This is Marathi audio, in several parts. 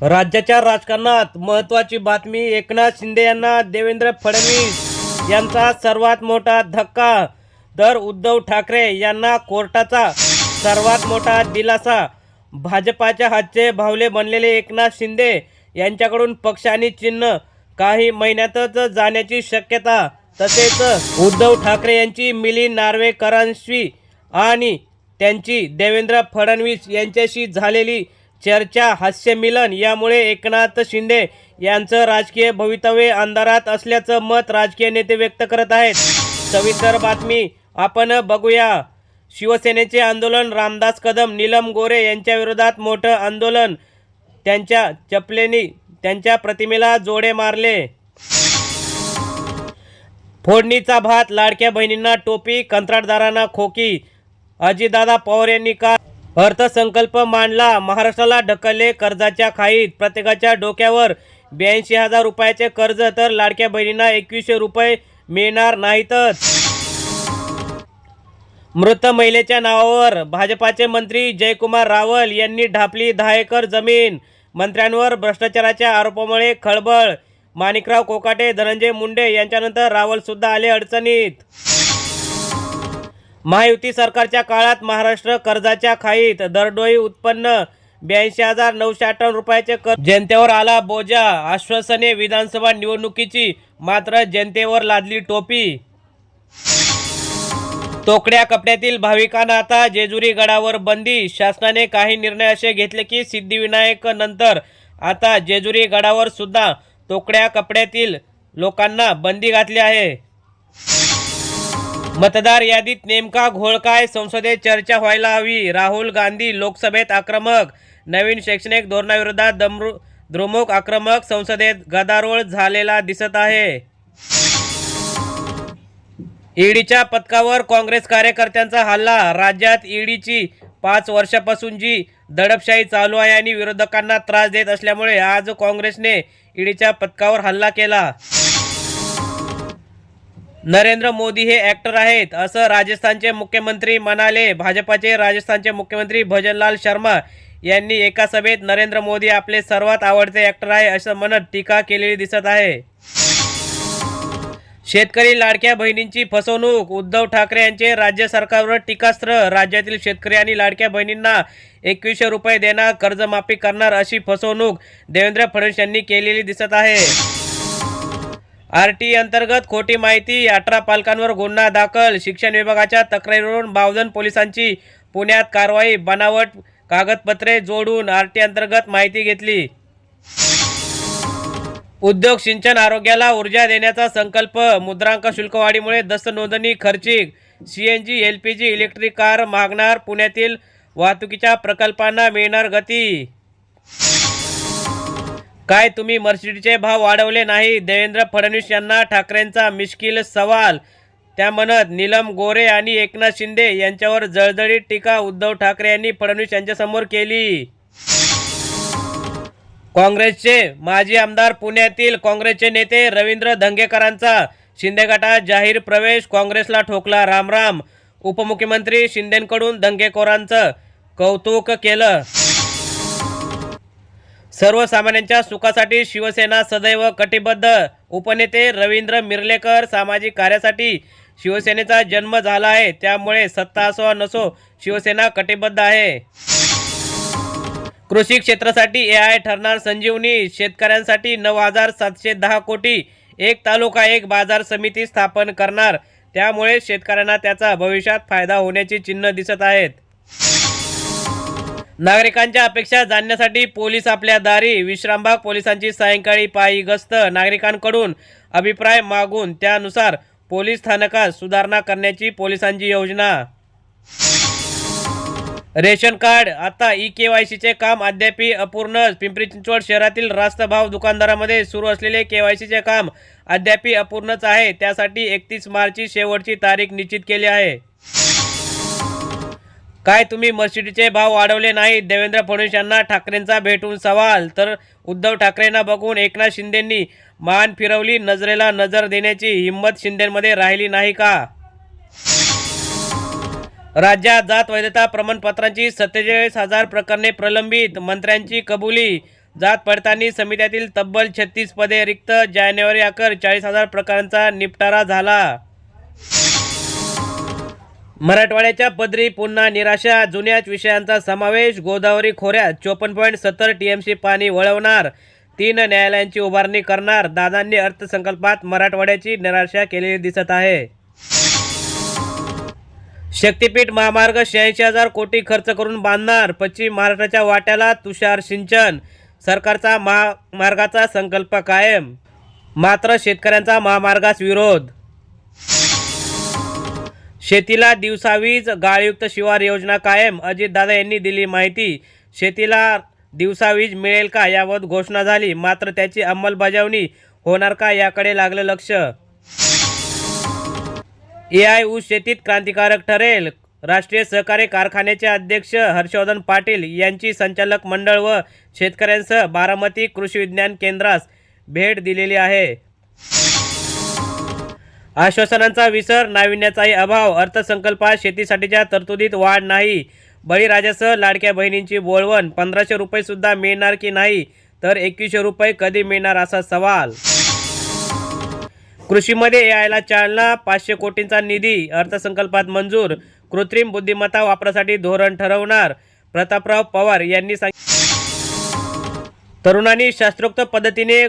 राज्याच्या राजकारणात महत्त्वाची बातमी एकनाथ शिंदे यांना देवेंद्र फडणवीस यांचा सर्वात मोठा धक्का. तर उद्धव ठाकरे यांना कोर्टाचा सर्वात मोठा दिलासा. भाजपाच्या हातचे भावले बनलेले एकनाथ शिंदे यांच्याकडून पक्ष आणि चिन्ह काही महिन्यातच जाण्याची शक्यता तसेच उद्धव ठाकरे यांची मिलिंद नार्वेकरांशी आणि त्यांची देवेंद्र फडणवीस यांच्याशी झालेली चर्चा हास्यमिलन यामुळे एकनाथ शिंदे यांचं राजकीय भवितव्य अंधारात असल्याचं मत राजकीय नेते व्यक्त करत आहेत. सविस्तर बातमी आपण बघूया. शिवसेनेचे आंदोलन रामदास कदम नीलम गोरे यांच्या विरोधात मोठं आंदोलन. त्यांच्या चपलेनी त्यांच्या प्रतिमेला जोडे मारले. फोडणीचा भात लाडक्या बहिणींना टोपी कंत्राटदारांना खोकी. अजितदादा पवार यांनी का अर्थसंकल्प मांडला. महाराष्ट्राला ढकलले कर्जाच्या खाईत. प्रत्येकाच्या डोक्यावर ब्याऐंशी हजार रुपयाचे कर्ज तर लाडक्या बहिणींना एकवीसशे रुपये मिळणार नाहीतच. मृत महिलेच्या नावावर भाजपाचे मंत्री जयकुमार रावल यांनी ढापली दहा एकर जमीन. मंत्र्यांवर भ्रष्टाचाराच्या आरोपामुळे खळबळ. माणिकराव कोकाटे धनंजय मुंडे यांच्यानंतर रावल सुद्धा आले अडचणीत. महायुती सरकारच्या काळात महाराष्ट्र कर्जाच्या खाईत दरडोई उत्पन्न ब्याऐंशी हजार नऊशे अठ्ठावन्न रुपयाचे कर जनतेवर आला बोजा. आश्वासने विधानसभा निवडणुकीची मात्र जनतेवर लादली टोपी. तोकड्या कपड्यातील भाविकांना आता जेजुरी गडावर बंदी. शासनाने काही निर्णय असे घेतले की सिद्धिविनायक नंतर आता जेजुरी गडावर सुद्धा तोकड्या कपड्यातील लोकांना बंदी घातली आहे. मतदार यादीत नेमका घोळ काय? संसदेत चर्चा व्हायला हवी. राहुल गांधी लोकसभेत आक्रमक. नवीन शैक्षणिक धोरणाविरोधात दमरू द्रुमुक आक्रमक. संसदेत गदारोळ झालेला दिसत आहे. ईडीच्या पथकावर काँग्रेस कार्यकर्त्यांचा हल्ला. राज्यात ईडीची पाच वर्षापासून जी दडपशाही चालू आहे आणि विरोधकांना त्रास देत असल्यामुळे आज काँग्रेसने ईडीच्या पथकावर हल्ला केला. नरेंद्र मोदी हे ॲक्टर आहेत. असं राजस्थानचे मुख्यमंत्री म्हणाले. भाजपाचे राजस्थानचे मुख्यमंत्री भजनलाल शर्मा यांनी एका सभेत नरेंद्र मोदी आपले सर्वात आवडते ॲक्टर आहे असं म्हणत टीका केलेली दिसत आहे. शेतकरी लाडक्या बहिणींची फसवणूक. उद्धव ठाकरे यांचे राज्य सरकारवर टीकास्त्र. राज्यातील शेतकरी आणि लाडक्या बहिणींना एकवीसशे रुपये देणार कर्जमाफी करणार अशी फसवणूक देवेंद्र फडणवीस यांनी केलेली दिसत आहे. आर टी अंतर्गत खोटी माहिती अठरा पालकांवर गुन्हा दाखल. शिक्षण विभागाच्या तक्रारीवरून बावधन पोलिसांची पुण्यात कारवाई बनावट कागदपत्रे जोडून आर टी अंतर्गत माहिती घेतली. उद्योग सिंचन आरोग्याला ऊर्जा देण्याचा संकल्प. मुद्रांक शुल्कवाढीमुळे दस्त नोंदणी खर्चिक CNG L P G electric car मागणार पुण्यातील वाहतुकीच्या प्रकल्पांना मिळणार गती. काय तुम्ही मर्सिडीचे भाव वाढवले नाही? देवेंद्र फडणवीस यांना ठाकरेंचा मिश्किल सवाल. त्या म्हणत नीलम गोरे आणि एकनाथ शिंदे यांच्यावर जळजळीत टीका उद्धव ठाकरे यांनी फडणवीस यांच्यासमोर केली. काँग्रेसचे माजी आमदार पुण्यातील काँग्रेसचे नेते रवींद्र धंगेकरांचा शिंदे गटात जाहीर प्रवेश काँग्रेसला ठोकला रामराम. उपमुख्यमंत्री शिंदेकडून धंगेकोरांचं कौतुक केलं. सर्वसामान्यांच्या सुखासाठी शिवसेना सदैव कटिबद्ध. उपनेते रवींद्र मिर्लेकर सामाजिक कार्यासाठी शिवसेनेचा जन्म झाला आहे. त्यामुळे सत्ता असो नसो शिवसेना कटिबद्ध आहे. कृषी क्षेत्रासाठी ए आय ठरणार संजीवनी. शेतकऱ्यांसाठी नऊ हजार सातशे दहा कोटी. एक तालुका एक बाजार समिती स्थापन करणार. त्यामुळे शेतकऱ्यांना त्याचा भविष्यात फायदा होण्याची चिन्ह दिसत आहेत. नागरिकांच्या अपेक्षा जाणण्यासाठी पोलीस आपल्या दारी विश्रामबाग पोलिसांची सायंकाळी पायी गस्त नागरिकांकडून अभिप्राय मागून त्यानुसार पोलीस स्थानकात सुधारणा करण्याची पोलिसांची योजना. रेशन कार्ड आता ई के वाय सीचे काम अद्यापी अपूर्ण. पिंपरी चिंचवड शहरातील रास्त भाव दुकानदारामध्ये सुरू असलेले के वाय सीचे काम अद्यापी अपूर्णच आहे. त्यासाठी एकतीस मार्चची शेवटची तारीख निश्चित केली आहे. काय तुम्ही मशिदीचे भाव वाढवले नाही देवेंद्र फडणवीस यांना ठाकरेंचा भेटून सवाल. तर उद्धव ठाकरेंना बघून एकनाथ शिंदेंनी मान फिरवली नजरेला नजर देण्याची हिंमत शिंदेमध्ये राहिली नाही का? राज्यात जात वैधता प्रमाणपत्रांची सत्तेचाळीस हजार प्रकरणे प्रलंबित. मंत्र्यांची कबुली. जात पडताळणी समित्यातील तब्बल छत्तीस पदे रिक्त. जानेवारी अखेर चाळीस हजार प्रकारांचा निपटारा झाला. मराठवाड्याच्या पदरी पुन्हा निराशा जुन्याच विषयांचा समावेश गोदावरी खोऱ्यात चोपन्न पॉईंट सत्तर टी एम सी पाणी वळवणार तीन न्यायालयांची उभारणी करणार दादांनी अर्थसंकल्पात मराठवाड्याची निराशा केलेली दिसत आहे. शक्तीपीठ महामार्ग शहाऐंशी हजार कोटी खर्च करून बांधणार पश्चिम महाराष्ट्राच्या वाट्याला तुषार सिंचन सरकारचा महामार्गाचा संकल्प कायम. मात्र शेतकऱ्यांचा महामार्गास विरोध शेतीला दिवसावीज गाळयुक्त शिवार योजना कायम. अजितदादा यांनी दिली माहिती. शेतीला दिवसावीज मिळेल का याबाबत घोषणा झाली. मात्र त्याची अंमलबजावणी होणार का याकडे लागलं लक्ष. ए आय ऊस शेतीत क्रांतिकारक ठरेल. राष्ट्रीय सहकारी कारखान्याचे अध्यक्ष हर्षवर्धन पाटील यांची संचालक मंडळ व शेतकऱ्यांसह बारामती कृषी विज्ञान केंद्रास भेट दिलेली आहे. आश्वासनांचा विसर नाविन्याचाही अभाव अर्थसंकल्पात शेतीसाठीच्या तरतुदीत वाढ नाही. बळीराजासह लाडक्या बहिणींची बोळवण पंधराशे रुपयेसुद्धा मिळणार की नाही तर एकवीसशे रुपये कधी मिळणार असा सवाल. कृषीमध्ये यायला चालना पाचशे कोटींचा निधी अर्थसंकल्पात मंजूर कृत्रिम बुद्धिमत्ता वापरासाठी धोरण ठरवणार प्रतापराव पवार यांनी सांग तरुणांनी शास्त्रोक्त पद्धतीने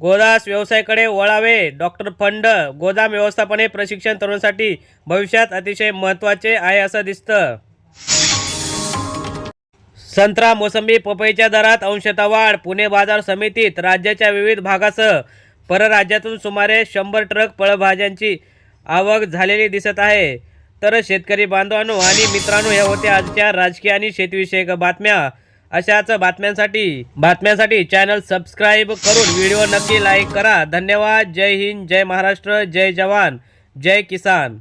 गोदास व्यवसायाकडे वळावे. डॉक्टर फंड गोदाम व्यवस्थापने प्रशिक्षण तरुणांसाठी भविष्यात अतिशय महत्त्वाचे आहे असं दिसतं. संत्रा मोसंबी पपईच्या दरात अंशतः वाढ. पुणे बाजार समितीत राज्याच्या विविध भागासह परराज्यातून सुमारे शंभर ट्रक फळभाज्यांची आवक झालेली दिसत आहे. तर शेतकरी बांधवांनो आणि मित्रांनो ह्या होत्या आजच्या राजकीय आणि शेतीविषयक बातम्या. अशाच बातम्यांसाठी बातम्यांसाठी चॅनल सबस्क्राईब करून व्हिडिओ नक्की लाईक करा. धन्यवाद. जय हिंद जय महाराष्ट्र जय जवान जय किसान.